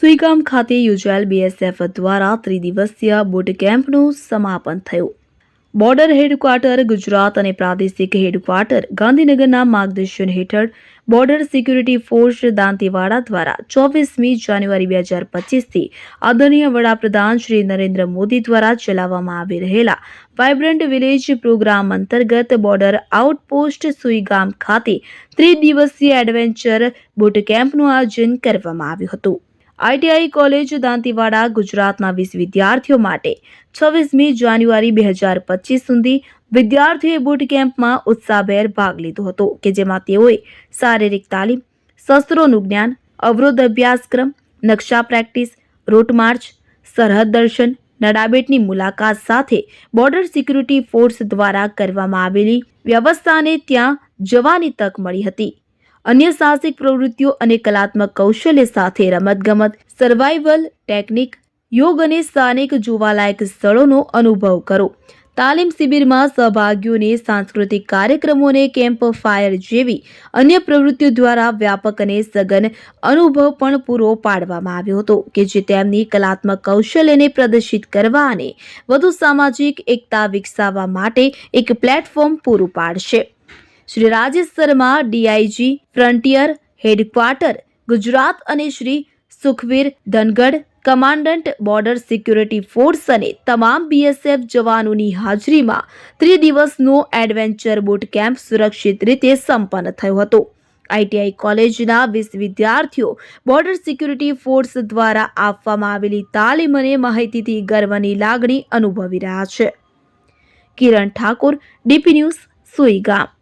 સુઈગામ ખાતે યોજાયેલ બીએસએફ દ્વારા ત્રિદિવસીય બુટ કેમ્પનું સમાપન થયું. બોર્ડર હેડક્વાર્ટર ગુજરાત અને પ્રાદેશિક હેડક્વાર્ટર ગાંધીનગરના માર્ગદર્શન હેઠળ બોર્ડર સિક્યુરિટી ફોર્સ દાંતીવાડા દ્વારા ચોવીસમી જાન્યુઆરી બે હજાર પચીસથી આદરણીય વડાપ્રધાન શ્રી નરેન્દ્ર મોદી દ્વારા ચલાવવામાં આવી રહેલા વાઇબ્રન્ટ વિલેજ પ્રોગ્રામ અંતર્ગત બોર્ડર આઉટપોસ્ટ સુઈગામ ખાતે ત્રિદિવસીય એડવેન્ચર બુટ કેમ્પનું આયોજન કરવામાં આવ્યું હતું. આઈટીઆઈ કોલેજ દાંતીવાડા ગુજરાતના વીસ વિદ્યાર્થીઓ માટે છવ્વીસમી જાન્યુઆરી બે હજાર પચીસ સુધી વિદ્યાર્થીઓએ બુટ કેમ્પમાં ઉત્સાહભેર ભાગ લીધો હતો કે જેમાં તેઓએ શારીરિક તાલીમ, શસ્ત્રોનું જ્ઞાન, અવરોધ અભ્યાસક્રમ, નકશા પ્રેક્ટિસ રૂટ માર્ચ સરહદ દર્શન, નડાબેટની મુલાકાત સાથે બોર્ડર સિક્યુરિટી ફોર્સ દ્વારા કરવામાં આવેલી વ્યવસ્થાને ત્યાં જવાની તક મળી હતી. અન્ય સાહસિક પ્રવૃત્તિઓ અને કલાત્મક કૌશલ્ય સાથે રમતગમત સર્વાઇવલ ટેકનિક યોગ અને સ્થાનિક જોવાલાયક સ્થળોનો અનુભવ કરો. તાલીમ શિબિરમાં સહભાગીઓને સાંસ્કૃતિક કાર્યક્રમો અને કેમ્પ ફાયર જેવી અન્ય પ્રવૃત્તિઓ દ્વારા વ્યાપક અને સઘન અનુભવ પણ પૂરો પાડવામાં આવ્યો હતો કે જે તેમની કલાત્મક કૌશલ્યને પ્રદર્શિત કરવા અને વધુ સામાજિક એકતા વિકસાવવા માટે એક પ્લેટફોર્મ પૂરું પાડશે. Shri Rajesh Sharma, DIG, frontier, headquarter, Gujarat અને Shri Sukhvir Dhangadh, commandant, border security force અને તમામ બીએસએફ જવાનોની હાજરીમાં ત્રિદિવસનો એડવેન્ચર બુટ કેમ્પ સુરક્ષિત રીતે સંપન્ન થયો હતો. આઈટીઆઈ કોલેજના વીસ વિદ્યાર્થીઓ બોર્ડર સિક્યુરિટી ફોર્સ દ્વારા આપવામાં આવેલી તાલીમ અને માહિતીથી ગર્વની લાગણી અનુભવી રહ્યા છે. Kiran Thakor, DP news, Suigam.